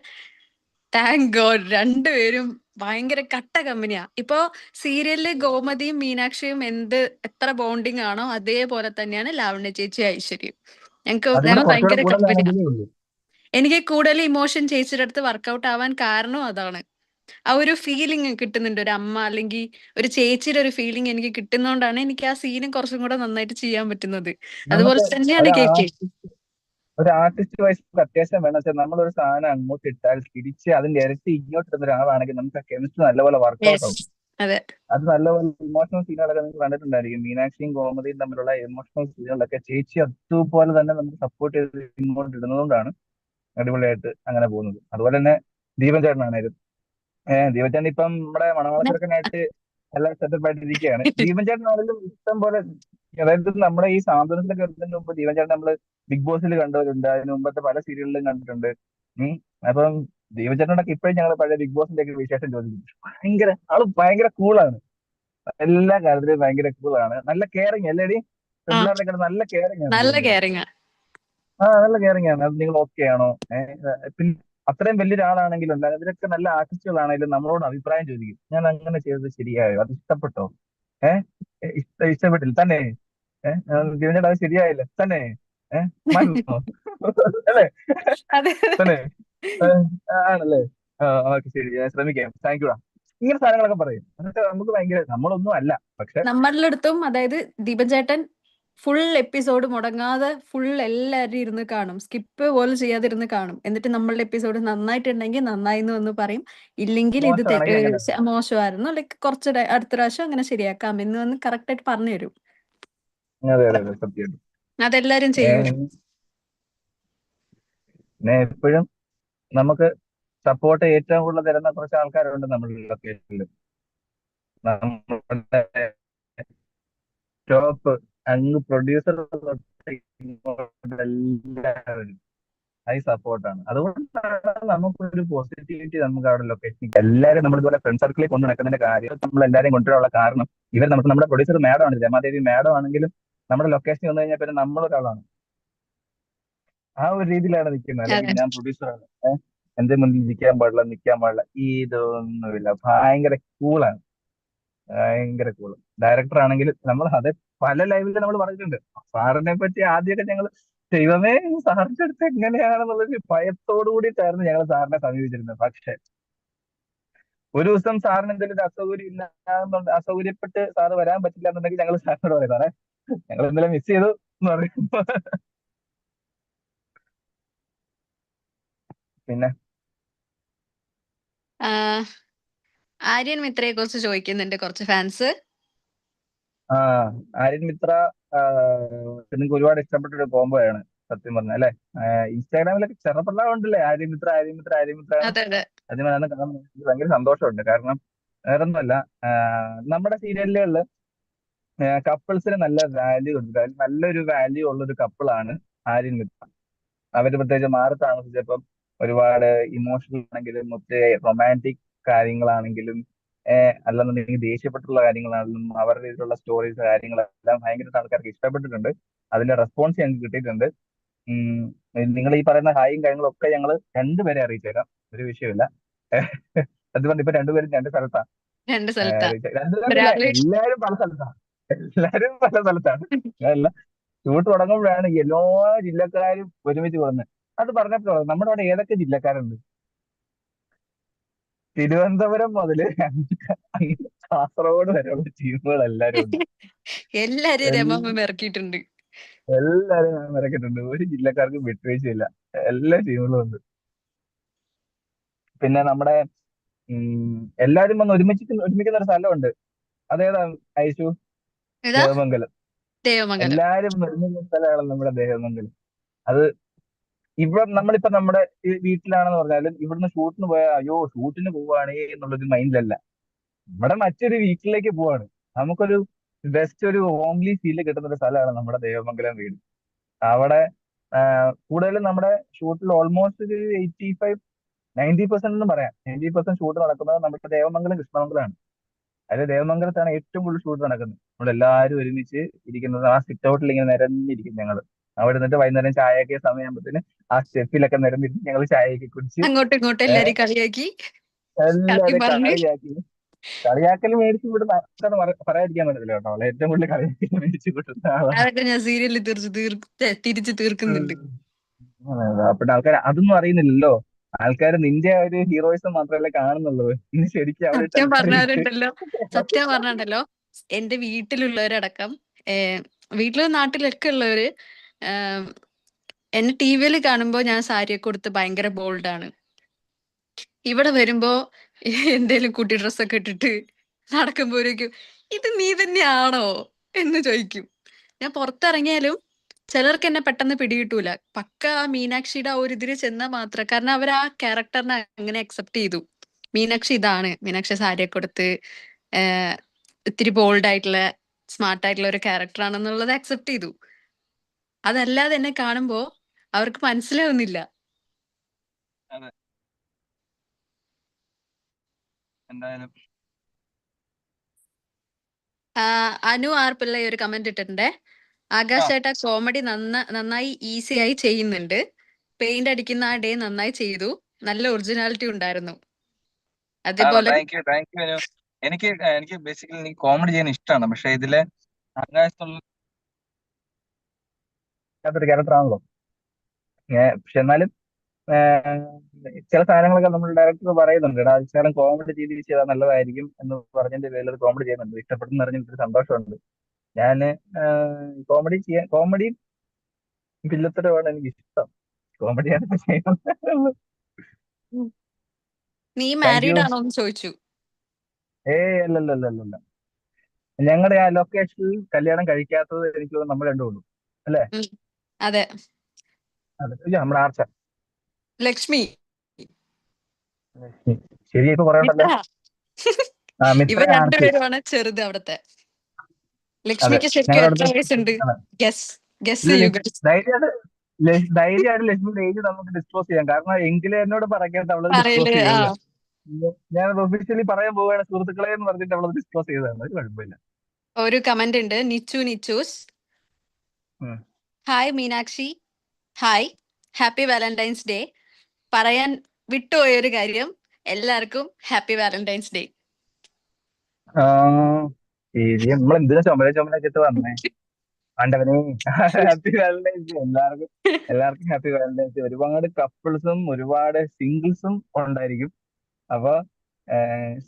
താങ്ക് ഗോഡ് രണ്ടുപേരും ഭയങ്കര കട്ട കമ്പനിയാ. ഇപ്പോ സീരിയലിൽ ഗോമതിയും മീനാക്ഷിയും എന്ത് എത്ര ബോണ്ടിങ് ആണോ അതേപോലെ തന്നെയാണ് ലാവണ്യ ചേച്ചി ഐശ്വര്യം ഞങ്ങൾക്ക് ഞങ്ങൾ ഭയങ്കര കമ്പനിയാണ് എനിക്ക് കൂടുതൽ ഇമോഷൻ ചേച്ചിയുടെ അടുത്ത് വർക്കൗട്ട് ആവാൻ കാരണവും അതാണ്. ആ ഒരു ഫീലിംഗ് കിട്ടുന്നുണ്ട്. ഒരു അമ്മ അല്ലെങ്കിൽ ഒരു ചേച്ചിയുടെ ഒരു ഫീലിംഗ് എനിക്ക് കിട്ടുന്നോണ്ടാണ് എനിക്ക് ആ സീനും കുറച്ചും കൂടെ നന്നായിട്ട് ചെയ്യാൻ പറ്റുന്നത്. അതുപോലെ തന്നെയാണ് കേക്ക്. ഒരു ആർട്ടിസ്റ്റ് വൈസ് അത്യാവശ്യം വേണം. വെച്ചാൽ നമ്മളൊരു സാധനം അങ്ങോട്ട് ഇട്ടാൽ തിരിച്ച് അതിന്റെ ഇരട്ടി ഇങ്ങോട്ട് ഇടുന്ന ഒരാളാണെങ്കിൽ നമുക്ക് ആ കെമിസ്ട്രി നല്ലപോലെ വർക്ക് ഔട്ട് ആവും. അതെ. നല്ലപോലെ ഇമോഷണൽ സീനുകളൊക്കെ നിങ്ങൾ കണ്ടിട്ടുണ്ടായിരിക്കും. മീനാക്ഷിയും ഗോമതിയും തമ്മിലുള്ള ഇമോഷണൽ സീനുകളൊക്കെ ചേച്ചി അതുപോലെ തന്നെ നമുക്ക് സപ്പോർട്ട് ചെയ്ത് ഇങ്ങോട്ട് ഇടുന്നതുകൊണ്ടാണ് അടിപൊളിയായിട്ട് അങ്ങനെ പോകുന്നത്. അതുപോലെ തന്നെ ദീപൻ ചേട്ടനാണേലും ഏഹ് ദീപൻ ചേട്ടൻ ഇപ്പം നമ്മുടെ മണവാളച്ചെറുക്കനായിട്ട് എല്ലാം സെറ്റപ്പ് ആയിട്ടിരിക്കുകയാണ് ദീപൻ ചേട്ടനാണെങ്കിലും ഇഷ്ടം പോലെ അതായത് നമ്മുടെ ഈ സാന്ത്വനത്തിലൊക്കെ വരുന്നതിന് മുമ്പ് ദീപൻ ചേട്ടൻ നമ്മൾ ബിഗ് ബോസിൽ കണ്ടവരുണ്ട്. അതിന് മുമ്പത്തെ പല സീരിയലിലും കണ്ടിട്ടുണ്ട്. ഉം അപ്പം ദീപൻ ചേട്ടനോടൊക്കെ ഇപ്പോഴും ഞങ്ങൾ പഴയ ബിഗ് ബോസിന്റെ ഒക്കെ വിശേഷം ചോദിക്കും. ഭയങ്കര ആൾ ഭയങ്കര കൂളാണ്. എല്ലാ കാര്യത്തിലും ഭയങ്കര കൂളാണ്. നല്ല കെയറിങ് അല്ലേടി പിള്ളേരുടെ നല്ല കെയറിങ് ആണ്. നല്ല കെയറിങ് ആ. നല്ല കെയറിങ് ആണ്. അത് നിങ്ങൾ ഓക്കെ ആണോ? പിന്നെ അത്രയും വലിയൊരാളാണെങ്കിലും അല്ല ഇവരൊക്കെ നല്ല ആർട്ടിസ്റ്റുകളാണെങ്കിലും നമ്മളോട് അഭിപ്രായം ചോദിക്കും. ഞാൻ അങ്ങനെ ചെയ്തത് ശരിയായോ? അത് ഇഷ്ടപ്പെട്ടോ? ഏഹ് ഇഷ്ട ഇഷ്ടപ്പെട്ടില്ല. തന്നെ. ഏഹ് ജീവനേട്ട അത് ശരിയായില്ല. തന്നെ. ഏഹ് അല്ലേ? തന്നെ. ആണല്ലേ? ഓക്കെ ശരി. ഞാൻ ശ്രമിക്കാം. താങ്ക് യു ഇങ്ങനെ സാധനങ്ങളൊക്കെ പറയും. നമുക്ക് ഭയങ്കര നമ്മളൊന്നും അല്ല. പക്ഷെ നമ്മളടുത്തും അതായത് ദീപൻ ചേട്ടൻ ഫുൾ എപ്പിസോഡ് മുടങ്ങാതെ ഫുൾ എല്ലാവരും ഇരുന്ന് കാണും. സ്കിപ്പ് പോലും ചെയ്യാതിരുന്ന് കാണും. എന്നിട്ട് നമ്മളുടെ എപ്പിസോഡ് നന്നായിട്ടുണ്ടെങ്കിൽ നന്നായി എന്ന് വന്ന് പറയും. ഇല്ലെങ്കിൽ ഇത് മോശമായിരുന്നു. ലൈക്ക് കുറച്ച് അടുത്ത പ്രാവശ്യം അങ്ങനെ ശരിയാക്കാം എന്ന് വന്ന് കറക്റ്റ് ആയിട്ട് പറഞ്ഞു തരും. അതെല്ലാരും ചെയ്യും. എപ്പോഴും നമുക്ക് സപ്പോർട്ട് ഏറ്റവും കൂടുതൽ തരുന്ന കുറച്ച് ആൾക്കാരുണ്ട് നമ്മുടെ ലൊക്കേഷനിൽ നമ്മുടെ സ്റ്റോപ്പ് അങ്ങ് പ്രൊഡ്യൂസർ എല്ലാവരും. ഹൈ സപ്പോർട്ടാണ് അതുകൊണ്ടാണ് നമുക്കൊരു പോസിറ്റിവിറ്റി നമുക്ക് അവിടെ ലൊക്കേഷൻ എല്ലാവരും നമ്മൾ ഇതുപോലെ ഫ്രണ്ട് സർക്കിളിൽ കൊണ്ട് നടക്കുന്നതിന്റെ കാര്യം നമ്മൾ എല്ലാവരും കൊണ്ടുവരാനുള്ള കാരണം ഇവർ നമുക്ക് നമ്മുടെ പ്രൊഡ്യൂസർ മാഡം ആണ് രമാദേവി മാഡം ആണെങ്കിലും നമ്മുടെ ലൊക്കേഷൻ വന്നു കഴിഞ്ഞാൽ പിന്നെ നമ്മളൊരാളാണ് ആ ഒരു രീതിയിലാണ് നിൽക്കുന്നത് അല്ലെങ്കിൽ ഞാൻ പ്രൊഡ്യൂസറാണ് എന്റെ മുന്നിൽ നിൽക്കാൻ പാടില്ല നിൽക്കാൻ പാടില്ല. ഇതൊന്നുമില്ല. ഭയങ്കര കൂളാണ് ഭയങ്കര കൂൾ ഡയറക്ടർ ആണെങ്കിൽ നമ്മൾ അത് പല ലൈവിൽ നമ്മൾ പറഞ്ഞിട്ടുണ്ട്. സാറിനെ പറ്റി ആദ്യമൊക്കെ ഞങ്ങൾ ദൈവമേ സാറിന്റെ അടുത്ത് എങ്ങനെയാണെന്നുള്ളൊരു ഭയത്തോടു കൂടിയിട്ടായിരുന്നു ഞങ്ങൾ സാറിനെ സമീപിച്ചിരുന്നത്. പക്ഷെ ഒരു ദിവസം സാറിന് എന്തെങ്കിലും അസൗകര്യം ഇല്ല അസൗകര്യപ്പെട്ട് സാറ് വരാൻ പറ്റില്ല എന്നുണ്ടെങ്കിൽ ഞങ്ങൾ സാറിനോട് പറയും സാറേ ഞങ്ങൾ ഇന്നലെ മിസ് ചെയ്തു എന്ന് പറയും പിന്നെ? ആര്യൻ മിത്രയെ കുറിച്ച് ചോദിക്കുന്നുണ്ട് കുറച്ച് ഫാൻസ് ആ ആര്യൻ മിത്ര നിങ്ങൾക്ക് ഒരുപാട് ഇഷ്ടപ്പെട്ട ഒരു കോംബോ ആണ് സത്യം പറഞ്ഞ അല്ലെ? ഇൻസ്റ്റാഗ്രാമിലൊക്കെ ചെറുപ്പള്ള ഉണ്ടല്ലേ ആര്യൻ മിത്ര ആര്യൻ മിത്ര ആര്യൻ മിത്ര? അതെ അതെ. അതിന് കാണാൻ ഭയങ്കര സന്തോഷമുണ്ട്. കാരണം വേറൊന്നുമല്ല നമ്മുടെ സീരിയലുകളിൽ കപ്പിൾസിന് നല്ല വാല്യൂ ഉണ്ട്. നല്ലൊരു വാല്യൂ ഉള്ള ഒരു കപ്പിളാണ് ആര്യൻ മിത്ര. അവർ പ്രത്യേകിച്ച് മാറി താമസിച്ചപ്പം ഒരുപാട് ഇമോഷണൽ ആണെങ്കിലും ഒത്തിരി റൊമാന്റിക് കാര്യങ്ങളാണെങ്കിലും അല്ലെന്നുണ്ടെങ്കിൽ ദേഷ്യപ്പെട്ടുള്ള കാര്യങ്ങളാണെങ്കിലും അവരുടെ രീതിയിലുള്ള സ്റ്റോറീസ് കാര്യങ്ങളെല്ലാം ഭയങ്കരമായിട്ട് ആൾക്കാർക്ക് ഇഷ്ടപ്പെട്ടിട്ടുണ്ട്. അതിന്റെ റെസ്പോൺസ് ഞങ്ങൾക്ക് കിട്ടിയിട്ടുണ്ട്. നിങ്ങൾ ഈ പറയുന്ന ഹായും കാര്യങ്ങളും ഒക്കെ ഞങ്ങൾ രണ്ടുപേരെ അറിയിച്ചേരാം ഒരു വിഷയമില്ല അതുകൊണ്ട് ഇപ്പൊ രണ്ടുപേരും രണ്ട് സ്ഥലത്താണ് രണ്ട് അറിയിച്ചേ- എല്ലാരും പല സ്ഥലത്താണ് എല്ലാരും പല സ്ഥലത്താണ്. ചൂട് തുടങ്ങുമ്പോഴാണ് എല്ലാ ജില്ലക്കാരും ഒരുമിച്ച് കൊടുക്കുന്നത് അത് പറഞ്ഞപ്പോൾ നമ്മുടെ അവിടെ ഏതൊക്കെ ജില്ലക്കാരുണ്ട്? തിരുവനന്തപുരം മുതൽ കാസർഗോഡ് വരെയുള്ള ടീമുകൾ എല്ലാരും എല്ലാരും എല്ലാ- രമമ്മ ഇറക്കിയിട്ടുണ്ട് എല്ലാരും ഇറക്കിയിട്ടുണ്ട് ഒരു ജില്ലക്കാർക്ക് വിട്ടുവീഴ്ചയില്ല. എല്ലാ ടീമുകളും ഉണ്ട്. പിന്നെ നമ്മുടെ എല്ലാരും വന്ന് ഒരുമിച്ച് ഒരുമിക്കുന്ന ഒരു സ്ഥലമുണ്ട്. അതേതാ ഐശു? ദേവമംഗലം. ദേവമംഗലം. എല്ലാരും ഒരുമിക്കുന്ന സ്ഥലമാണ് നമ്മുടെ ദേവമംഗലം. അത് ഇവിടെ നമ്മളിപ്പോ നമ്മുടെ വീട്ടിലാണെന്ന് പറഞ്ഞാലും ഇവിടുന്ന് ഷൂട്ടിന് പോയാൽ അയ്യോ ഷൂട്ടിന് പോവാണേ എന്നുള്ളൊരു മൈൻഡിലല്ല. നമ്മുടെ മറ്റൊരു വീട്ടിലേക്ക് പോവാണ്. നമുക്കൊരു ബെസ്റ്റ് ഒരു ഹോംലി ഫീൽ കിട്ടുന്ന ഒരു സ്ഥലമാണ് നമ്മുടെ ദേവമംഗലം വീട്. അവിടെ കൂടുതലും നമ്മുടെ ഷൂട്ടിൽ ഓൾമോസ്റ്റ് ഒരു എയ്റ്റി ഫൈവ് നയന്റി പെർസെന്റ് എന്ന് പറയാം. നയന്റി പെർസെന്റ് ഷൂട്ട് നടക്കുന്നത് നമ്മുടെ ദേവമംഗലം കൃഷ്ണമംഗലമാണ്. അതിൽ ദേവമംഗലത്താണ് ഏറ്റവും കൂടുതൽ ഷൂട്ട് നടക്കുന്നത്. നമ്മൾ എല്ലാവരും ഒരുമിച്ച് ഇരിക്കുന്നത്. ആ സിറ്റ് ഔട്ടിൽ ഇങ്ങനെ നിരന്നിരിക്കും ഞങ്ങൾ അവിടെ നിന്നിട്ട് വൈകുന്നേരം ചായയൊക്കെ സമയമാകുമ്പോഴത്തേന് ആ സ്റ്റെപ്പിലൊക്കെ നിരന്നിട്ട് ഞങ്ങൾ ചായയൊക്കെ കുടിച്ച് അങ്ങോട്ടും ഇങ്ങോട്ടും എല്ലാരും കളിയാക്കി. എല്ലാവരും പറഞ്ഞ്. കളിയാക്കി. കളിയാക്കൽ മേടിച്ചു വിടുന്ന പറയാതിരിക്കാൻ പറ്റത്തില്ല കേട്ടോ. അവളെ ഏറ്റവും കൂടുതൽ കളിയാക്കൽ മേടിച്ചു വിടുന്ന ആളാണ് അതൊക്കെ ഞാൻ സീരിയലിൽ തീർച്ച് തിരിച്ചു തീർക്കുന്നുണ്ട്. പിന്നെ ആൾക്കാർ അതൊന്നും അറിയുന്നില്ലല്ലോ. ആൾക്കാർ നിന്റെ ഒരു ഹീറോയിസം മാത്രമല്ലേ കാണുന്നുള്ളൂ ഇന്ന് ശരിക്കും സത്യം ഇട്ട് സത്യം പറഞ്ഞാണ്ടല്ലോ എന്റെ വീട്ടിലുള്ളവരടക്കം വീട്ടിലും നാട്ടിലൊക്കെ ഉള്ളവര് എന്നെ ടി വിയിൽ കാണുമ്പോൾ ഞാൻ സാരിയൊക്കെ കൊടുത്ത് ഭയങ്കര ബോൾഡാണ് ഇവിടെ വരുമ്പോ എന്തേലും കുട്ടി ഡ്രസ്സൊക്കെ ഇട്ടിട്ട് നടക്കുമ്പോഴേക്കും ഇത് നീ തന്നെയാണോ? എന്ന് ചോദിക്കും. ഞാൻ പുറത്തിറങ്ങിയാലും ചിലർക്ക് എന്നെ പെട്ടെന്ന് പിടികിട്ടൂല. പക്ക ആ മീനാക്ഷിയുടെ ആ ഒരു ഇതിൽ ചെന്നാൽ മാത്രം കാരണം അവർ ആ ക്യാരക്ടറിനെ അങ്ങനെ അക്സെപ്റ്റ് ചെയ്തു. മീനാക്ഷി ഇതാണ്. മീനാക്ഷി സാരിയൊക്കെ കൊടുത്ത് ഇത്തിരി ബോൾഡ് ആയിട്ടുള്ള സ്മാർട്ട് ആയിട്ടുള്ള ഒരു ക്യാരക്ടർ ആണെന്നുള്ളത് അക്സെപ്റ്റ് ചെയ്തു. അതല്ലാതെ എന്നെ കാണുമ്പോ അവർക്ക് മനസ്സിലാവുന്നില്ല. എന്തായാലും. അനു ആർ പിള്ള ഒരു കമന്റ് ഇട്ടിട്ടുണ്ട്. ആകാശ് ചേട്ടാ കോമഡി നന്ന നന്നായി ഈസി ആയി ചെയ്യുന്നുണ്ട്. പെയിന്റ് അടിക്കുന്ന ആ ഡേ നന്നായി ചെയ്തു. നല്ല ഒറിജിനാലിറ്റി ഉണ്ടായിരുന്നു. അതേപോലെ എനിക്ക് എനിക്ക് ബേസിക്കലി എനിക്ക് കോമഡി ചെയ്യാൻ ഇഷ്ടമാണ് പക്ഷെ ഇതിലെ ആകാശത്തുള്ള അതൊരു ക്യാരക്ടർ ആണല്ലോ. പക്ഷെ എന്നാലും ചില സാധനങ്ങളൊക്കെ നമ്മൾ ഡയറക്ടർ പറയുന്നുണ്ട്. എടാ ശകലം കോമഡി രീതിയിൽ ചെയ്താൽ നല്ലതായിരിക്കും എന്ന് പറഞ്ഞതിന്റെ പേരിൽ ഒരു കോമഡി ചെയ്യുന്നുണ്ട്. ഇഷ്ടപ്പെട്ടെന്ന് അറിഞ്ഞിട്ട് ഒരു സന്തോഷമുണ്ട്. ഞാൻ കോമഡി ചെയ്യാൻ കോമഡി വില്ലത്തരമാണ് എനിക്ക് ഇഷ്ടം കോമഡിയാണ് ചെയ്യുന്നത്. നീ മാരീഡ് ആണോ എന്ന് ചോദിച്ചു. ഏയ് അല്ലല്ലല്ലല്ല ഞങ്ങളുടെ ആ ലൊക്കേഷനിൽ കല്യാണം കഴിക്കാത്തത് എനിക്ക് നമ്മൾ രണ്ടും ഉള്ളൂ. അതെ. നമ്മുടെ ആർച്ച. ലക്ഷ്മി. ശരി ഇപ്പൊ കുറെ ഉണ്ടല്ലോ മിത്ര. ആ ഇവ രണ്ടുപേരുമാണ് ചെറുത് അവിടത്തെ. ലക്ഷ്മിക്ക് ശരിക്കും എത്ര വയസ്സുണ്ട്. ഗസ് ഗസ് ധൈര്യമായിട്ട് ഏജ് നമുക്ക് ഡിസ്ക്ലോസ് ചെയ്യാം. കാരണം എങ്കിലും എന്നോട് പറയാത്ത ഞാൻ ഒഫീഷ്യലി പറയാൻ പോവുകയാണ് സുഹൃത്തുക്കളെ എന്ന് പറഞ്ഞിട്ട് അവളത് ഡിസ്ക്ലോസ് ചെയ്തതാണ്. ഒരു കുഴപ്പമില്ല. ഒരു കമന്റ് ഉണ്ട്. Nichu Nichus. Hi Meenakshi hi happy valentine's day പറയാൻ വിട്ടുപോയ ഒരു കാര്യം എല്ലാവർക്കും ഹാപ്പി വാലന്റൈൻസ് ഡേ നമ്മൾ എന്തിനാ വന്നേ? ഹാപ്പി വാലന്റൈൻസ് എല്ലാവർക്കും ഹാപ്പി വാലന്റൈൻസ് ഡേ ഒരുപാട് കപ്പിൾസും ഒരുപാട് സിംഗിൾസും ഉണ്ടായിരിക്കും. അപ്പൊ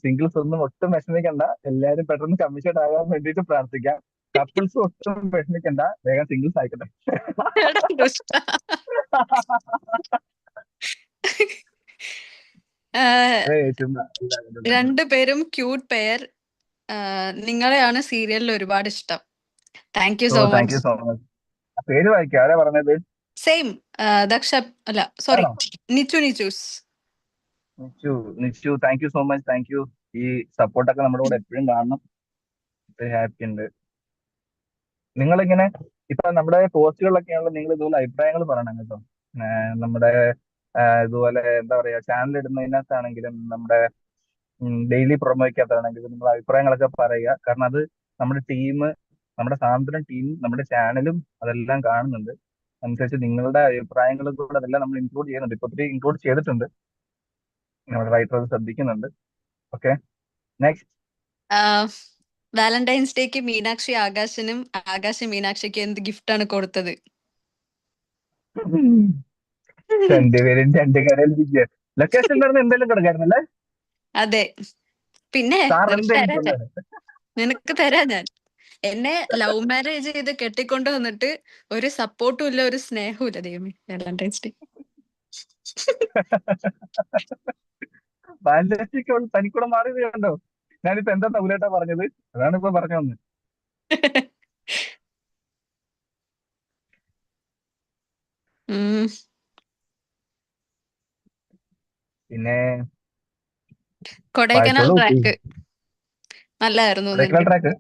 സിംഗിൾസ് ഒന്നും ഒട്ടും വിഷമിക്കണ്ട. എല്ലാരും പെട്ടെന്ന് കമ്മീഷൻ ആകാൻ വേണ്ടിയിട്ട് പ്രാർത്ഥിക്കാം. കപ്പിൾസ് ഒട്ടും വിഷമിക്കണ്ട. വേഗം സിംഗിൾസ് ആയിക്കട്ടെ. രണ്ടുപേരും ക്യൂട്ട് പെയർ നിങ്ങളെയാണ് സീരിയലിൽ ഒരുപാട് ഇഷ്ടം. താങ്ക് യു സോ മച്ച് പേര് വായിക്കാം. ആരാ പറഞ്ഞത്? സെയിം ദക്ഷ അല്ല sorry Nichu Nichus Nichu Nichu. Thank you so much thank you ഈ സപ്പോർട്ടൊക്കെ നമ്മുടെ കൂടെ എപ്പോഴും കാണണം. ഹാപ്പി ഉണ്ട്. നിങ്ങളിങ്ങനെ ഇപ്പൊ നമ്മുടെ പോസ്റ്റുകളിലൊക്കെയാണല്ലോ നിങ്ങൾ ഇതുപോലെ അഭിപ്രായങ്ങൾ പറയണം കേട്ടോ. നമ്മുടെ ഇതുപോലെ എന്താ പറയാ ചാനൽ ഇടുന്നതിനകത്താണെങ്കിലും നമ്മുടെ ഡെയിലി പ്രൊമോയ്ക്കകത്താണെങ്കിലും നിങ്ങൾ അഭിപ്രായങ്ങളൊക്കെ പറയുക. കാരണം അത് നമ്മുടെ ടീം നമ്മുടെ സാന്ത്വനം ടീം നമ്മുടെ ചാനലും അതെല്ലാം കാണുന്നുണ്ട്. അനുസരിച്ച് നിങ്ങളുടെ അഭിപ്രായങ്ങളും കൂടെ അതെല്ലാം നമ്മൾ ഇൻക്ലൂഡ് ചെയ്യുന്നുണ്ട്. ഇപ്പൊ ഒത്തിരി ഇൻക്ലൂഡ് ചെയ്തിട്ടുണ്ട്. നമ്മുടെ റൈറ്റർ ശ്രദ്ധിക്കുന്നുണ്ട്. ഓക്കെ നെക്സ്റ്റ് വാലന്റൈൻസ് ഡേക്ക് മീനാക്ഷി ആകാശനും ആകാശ് മീനാക്ഷിക്ക് എന്ത് ഗിഫ്റ്റ് ആണ് കൊടുത്തത്? രണ്ടുപേരും രണ്ട് കരയിൽ ലൊക്കേഷൻ നടന്ന് എന്തെങ്കിലും കൊടുക്കായിരുന്നല്ലേ? അതെ. പിന്നെ നിനക്ക് തരാ ഞാൻ. എന്നെ ലവ് മാരേജ് ചെയ്ത് കെട്ടിക്കൊണ്ട് വന്നിട്ട് ഒരു സപ്പോർട്ടും ഇല്ല ഒരു സ്നേഹവും ഇല്ല. ദൈവമേ വാലന്റൈൻസ് ഡേ. വാലന്റൈൻസ് തനിക്കൂടെ മാറിയത് കണ്ടോ ഞാനിപ്പോ എന്താ തൗലേട്ടാ പറഞ്ഞത്? അതാണ് ഇപ്പൊ പറഞ്ഞു വന്നത് പിന്നെ കൊടൈക്കനാൽ ട്രാക്ക്. നല്ലായിരുന്നു ട്രാക്ക്?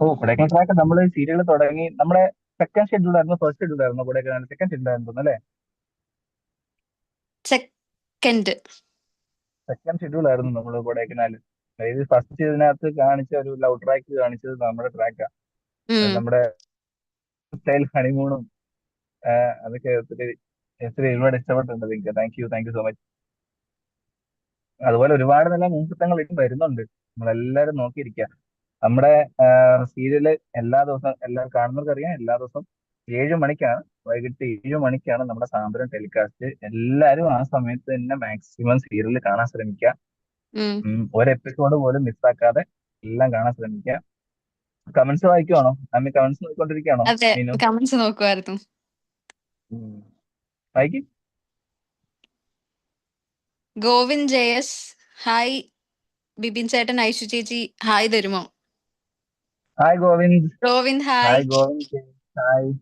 ഓ കൊടൈക്കനാൽ ട്രാക്ക് നമ്മൾ സീരിയൽ തുടങ്ങി നമ്മുടെ സെക്കൻഡ് ഷെഡ്യൂൾ ആയിരുന്നു ഫസ്റ്റ് ഷെഡ്യൂൾ ആയിരുന്നു കൊടൈക്കനാൽ സെക്കൻഡ് ഷെഡ്യൂൾ ആയിരുന്നു അല്ലേ? സെക്കൻഡ് സെക്കൻഡ് ഷെഡ്യൂൾ ആയിരുന്നു നമ്മൾ കൊടൈക്കനാൽ അതായത് ഫസ്റ്റ് ഇതിനകത്ത് കാണിച്ച ഒരു ലവ് ട്രാക്ക് കാണിച്ചത് നമ്മുടെ ട്രാക്കാണ് നമ്മുടെ സ്റ്റൈൽ ഹണിമൂണും അതൊക്കെ ഒത്തിരി ഒത്തിരി ഒരുപാട് ഇഷ്ടപ്പെട്ടിട്ടുണ്ട് നിങ്ങൾക്ക് thank you thank you so much അതുപോലെ ഒരുപാട് നല്ല മുൻകൃത്തങ്ങൾ ഇനി വരുന്നുണ്ട്. നമ്മളെല്ലാരും നോക്കിയിരിക്കുക നമ്മുടെ സീരിയൽ എല്ലാ ദിവസവും എല്ലാവരും കാണുന്നവർക്ക് അറിയാം എല്ലാ ദിവസവും ഏഴ് മണിക്കാണ് വൈകിട്ട് ഏഴ് മണിക്കാണ് നമ്മുടെ സാന്ദ്രം ടെലികാസ്റ്റ് എല്ലാവരും ആ സമയത്ത് തന്നെ മാക്സിമം സീരിയൽ കാണാൻ ശ്രമിക്കുക ഒരു എപ്പിസോഡ് പോലും മിസ്സാക്കാതെ എല്ലാം കാണാൻ ശ്രമിക്കുക കമന്റ്സ് വായിക്കുവാണോ? അമ്മ കമന്റ്സ് നോക്കിക്കൊണ്ടിരിക്കുകയാണോ കമന്റ്സ് നോക്കുമായിരുന്നു. വായിക്കും. ഗോവിന്ദ് ജയസ് ഹായ് ബിപിൻ ചേട്ടൻ ഐഷു ചേച്ചി ഹായ് തരുമോ? Hi Govind. Govind hi. Govind hi.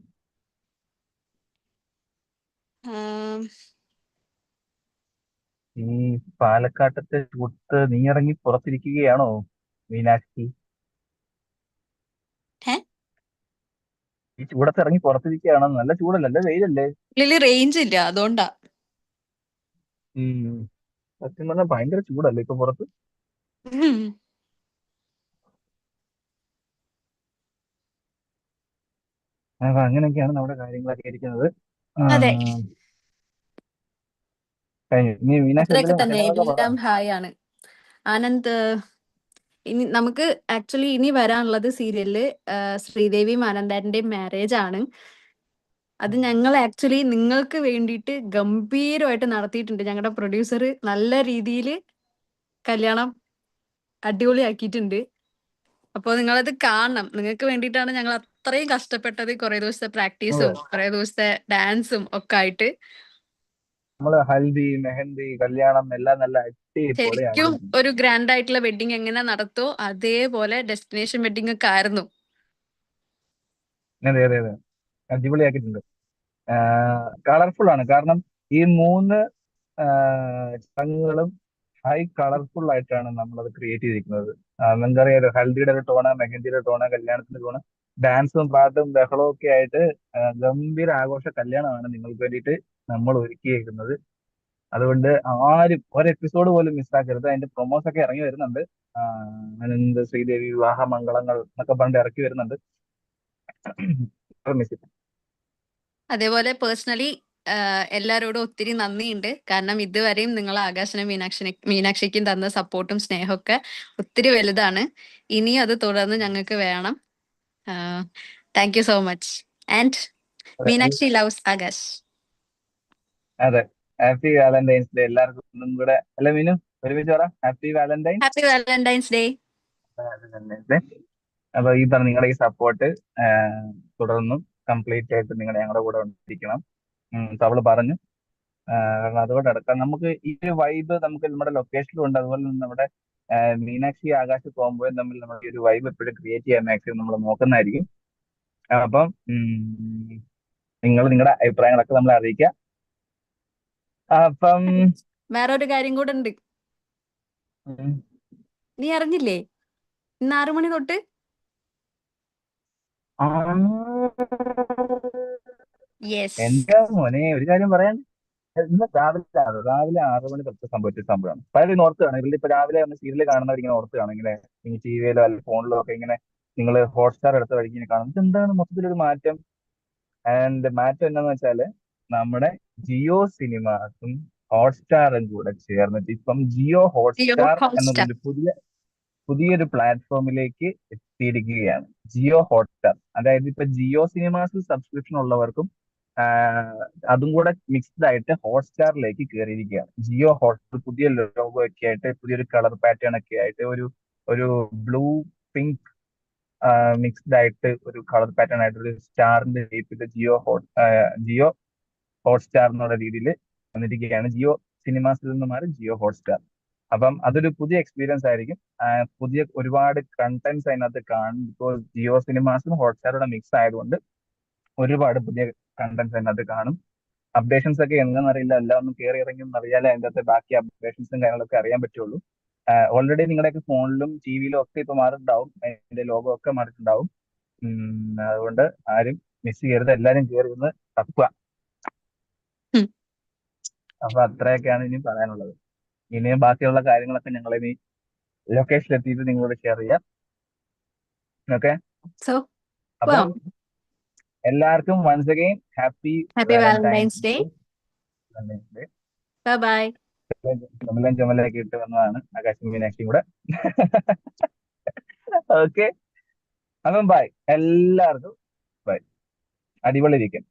ഈ പാലക്കാട്ടത്തെ ചൂട്ട് നീ ഇറങ്ങി പുറത്തിരിക്കുകയാണോ മീനാക്ഷി ഏ? ഈ ചൂടത്ത് ഇറങ്ങി പുറത്തിരിക്കുകയാണോ നല്ല ചൂടല്ലേ വെയിലല്ലേ ഉള്ളിൽ റേഞ്ച് ഇല്ല അതുകൊണ്ടാ ഉം. സത്യം പറഞ്ഞാൽ ഭയങ്കര ചൂടല്ലേ ഇപ്പൊ പുറത്ത് ഉം. അപ്പൊ അങ്ങനെയൊക്കെയാണ് നമ്മുടെ കാര്യങ്ങളൊക്കെ ഇരിക്കുന്നത് ആ, അതെ. അത്രയൊക്കെ തന്നെ. എല്ലാം ഹായ് ആണ്. ആനന്ദ് ഇനി നമുക്ക് ആക്ച്വലി ഇനി വരാനുള്ളത് സീരിയലിൽ ശ്രീദേവിയും ആനന്ദാന്റെയും മാരേജ് ആണ്. അത് ഞങ്ങൾ ആക്ച്വലി നിങ്ങൾക്ക് വേണ്ടിയിട്ട് ഗംഭീരമായിട്ട് നടത്തിയിട്ടുണ്ട്. ഞങ്ങളുടെ പ്രൊഡ്യൂസർ നല്ല രീതിയിൽ കല്യാണം അടിപൊളിയാക്കിയിട്ടുണ്ട്. അപ്പോൾ നിങ്ങളത് കാണണം. നിങ്ങൾക്ക് വേണ്ടിയിട്ടാണ് ഞങ്ങൾ അത്രയും കഷ്ടപ്പെട്ടത് കുറേ ദിവസത്തെ പ്രാക്ടീസും കുറേ ദിവസത്തെ ഡാൻസും ഒക്കെ ആയിട്ട്. നമ്മൾ ഹൽദി മെഹന്തി കല്യാണം എല്ലാം നല്ല ശരിക്കും ഒരു ഗ്രാൻഡ് ആയിട്ടുള്ള വെഡിങ് എങ്ങനെ നടത്തോ അതേപോലെ ഡെസ്റ്റിനേഷൻ വെഡിങ് ഒക്കെ ആയിരുന്നു. അതെ അതെ അതെ. അടിപൊളിയാക്കിയിട്ടുണ്ട്. കളർഫുൾ ആണ്. കാരണം ഈ മൂന്ന് ചടങ്ങുകളും ഹൈ കളർഫുൾ ആയിട്ടാണ് നമ്മൾ അത് ക്രിയേറ്റ് ചെയ്തിരിക്കുന്നത് നിങ്ങൾക്കറിയാലോ ഹൽദിയുടെ ഒരു ടോണ് മെഹന്തിയുടെ ടോണ് കല്യാണത്തിന്റെ ടോണ് ഡാൻസും പാട്ടും ബഹളവും ഒക്കെ ആയിട്ട് ഗംഭീര ആഘോഷ കല്യാണമാണ് നിങ്ങൾക്ക് വേണ്ടിയിട്ട് നമ്മൾ ഒരുക്കിയേക്കുന്നത് അതുകൊണ്ട് ആരും ഒരു എപ്പിസോഡ് പോലും മിസ്സാക്കരുത് അതിന്റെ പ്രൊമോസ് ഒക്കെ ഇറങ്ങി വരുന്നുണ്ട്. അനന്ത ശ്രീദേവി വിവാഹ മംഗളങ്ങൾ എന്നൊക്കെ പറഞ്ഞിട്ട് ഇറക്കി വരുന്നുണ്ട്. അതേപോലെ പേഴ്സണലി എല്ലാരോടും ഒത്തിരി നന്ദിയുണ്ട്. കാരണം ഇതുവരെയും നിങ്ങൾ ആകാശനും മീനാക്ഷിനെ മീനാക്ഷിക്കും തന്ന സപ്പോർട്ടും സ്നേഹമൊക്കെ ഒത്തിരി വലുതാണ്. ഇനിയും അത് തുടർന്ന് ഞങ്ങൾക്ക് വേണം. Thank you so much and Meenakshi loves Akash. അതെ. ഹാപ്പി വാലന്റൈൻസ് ഡേ എല്ലാവർക്കും ഒന്നും കൂടെ. അല്ല മീനു ഒരുമിച്ച് പറ. Happy valentine happy valentine's day valentine's day അപ്പൊ ഈ പറഞ്ഞ നിങ്ങളുടെ ഈ സപ്പോർട്ട് തുടർന്നും കംപ്ലീറ്റ് ആയിട്ട് നിങ്ങൾ ഞങ്ങളുടെ കൂടെ ഉണ്ടായിരിക്കണം തവൾ പറഞ്ഞു. കാരണം അതുകൊണ്ട് അടക്കാം നമുക്ക് ഈ ഒരു വൈബ് നമുക്ക് നമ്മുടെ ലൊക്കേഷനിലും ഉണ്ട്. അതുപോലെ തന്നെ നമ്മുടെ മീനാക്ഷി ആകാശ് കോമ്പോയും തമ്മിൽ നമ്മൾ ഈ ഒരു വൈബ് എപ്പോഴും ക്രിയേറ്റ് ചെയ്യാൻ മാക്സിമം നമ്മൾ നോക്കുന്നതായിരിക്കും. അപ്പം നിങ്ങൾ നിങ്ങളുടെ അഭിപ്രായങ്ങളൊക്കെ നമ്മളെ അറിയിക്കുക. അപ്പം വേറൊരു കാര്യം കൂടെ ഉണ്ട് നീ അറിഞ്ഞില്ലേ? ഇന്ന് ആറു മണി തൊട്ട് എന്റെ മോനെ? ഒരു കാര്യം പറയാൻ. ഇന്ന് രാവിലെ. രാവിലെ ആറ് മണി തൊട്ട് സംഭവിച്ച സംഭവമാണ്. പലരും ഓർത്ത് കാണും. ഇവരുടെ ഇപ്പൊ രാവിലെ ഒന്ന് സീരിയൽ കാണുന്നവർ ഇങ്ങനെ ഓർത്ത് കാണും. ഇങ്ങനെ ടി വിയിലോ അല്ലെങ്കിൽ ഫോണിലോ ഒക്കെ ഇങ്ങനെ നിങ്ങൾ ഹോട്ട്സ്റ്റാർ എടുത്ത വഴിക്ക് ഇങ്ങനെ കാണും. ഇതെന്താണ് മൊത്തത്തിലൊരു മാറ്റം? ആൻഡ് മാറ്റം എന്താന്ന് വെച്ചാൽ നമ്മുടെ ജിയോ സിനിമാസും ഹോട്ട്സ്റ്റാറും കൂടെ ചേർന്നിട്ട് ഇപ്പം ജിയോ ഹോട്ട്സ്റ്റാർ എന്നൊരു പുതിയ പുതിയൊരു പ്ലാറ്റ്ഫോമിലേക്ക് എത്തിയിരിക്കുകയാണ്. ജിയോ ഹോട്ട്സ്റ്റാർ. അതായത് ഇപ്പൊ ജിയോ സിനിമാസിൽ സബ്സ്ക്രിപ്ഷൻ ഉള്ളവർക്കും അതും കൂടെ മിക്സ്ഡ് ആയിട്ട് ഹോട്ട്സ്റ്റാറിലേക്ക് കയറിയിരിക്കുകയാണ് ജിയോ ഹോട്ട്സ്റ്റാർ പുതിയ ലോഗോ ഒക്കെ ആയിട്ട് പുതിയൊരു കളർ പാറ്റേൺ ഒക്കെ ആയിട്ട് ഒരു ഒരു ബ്ലൂ പിങ്ക് മിക്സ്ഡ് ആയിട്ട് ഒരു കളർ പാറ്റേൺ ആയിട്ട് ഒരു സ്റ്റാറിന്റെ ഷേപ്പിൽ ജിയോ ഹോട്ട് ജിയോ ഹോട്ട്സ്റ്റാർ എന്നുള്ള രീതിയിൽ വന്നിരിക്കുകയാണ്. ജിയോ സിനിമാസിൽ നിന്ന് മാറി ജിയോ ഹോട്ട്സ്റ്റാർ അപ്പം അതൊരു പുതിയ എക്സ്പീരിയൻസ് ആയിരിക്കും. പുതിയ ഒരുപാട് കണ്ടന്റ്സ് അതിനകത്ത് കാണും. ബിക്കോസ് ജിയോ സിനിമാസും ഹോട്ട്സ്റ്റാറുടെ മിക്സ് ആയതുകൊണ്ട് ഒരുപാട് പുതിയ കണ്ടന്റ്സ് അതിനകത്ത് കാണും. അപ്ഡേഷൻസ് ഒക്കെ എന്താണെന്നറിയില്ല എല്ലാം ഒന്നും കയറി ഇറങ്ങി ഒന്ന് അറിയാലേ അതിന്റെ അകത്ത് ബാക്കി അപ്ഡേഷൻസും കാര്യങ്ങളൊക്കെ അറിയാൻ പറ്റുള്ളൂ. ഓൾറെഡി നിങ്ങളുടെയൊക്കെ ഫോണിലും ടി വിയിലും ഒക്കെ ഇപ്പൊ മാറിയിട്ടുണ്ടാവും. അതിന്റെ ലോഗോ ഒക്കെ മാറിയിട്ടുണ്ടാവും. അതുകൊണ്ട് ആരും മിസ് ചെയ്യരുത്. എല്ലാരും കയറി ഒന്ന് തപ്പുക. അപ്പൊ അത്രയൊക്കെയാണ് ഇനി പറയാനുള്ളത്. ഇനിയും ബാക്കിയുള്ള കാര്യങ്ങളൊക്കെ ഞങ്ങൾ ഇനി ലൊക്കേഷനിൽ എത്തിയിട്ട് നിങ്ങളോട് ഷെയർ ചെയ്യാം. ഓക്കെ എല്ലാവർക്കും once again happy happy Valentine's day day bye bye ചുമലും ചുമലൊക്കെ ഇട്ട് വന്നതാണ് ആകാശം മീനാക്ഷിയും കൂടെ. ഓക്കെ അപ്പം ബൈ എല്ലാവർക്കും ബൈ അടിപൊളി ഇരിക്കും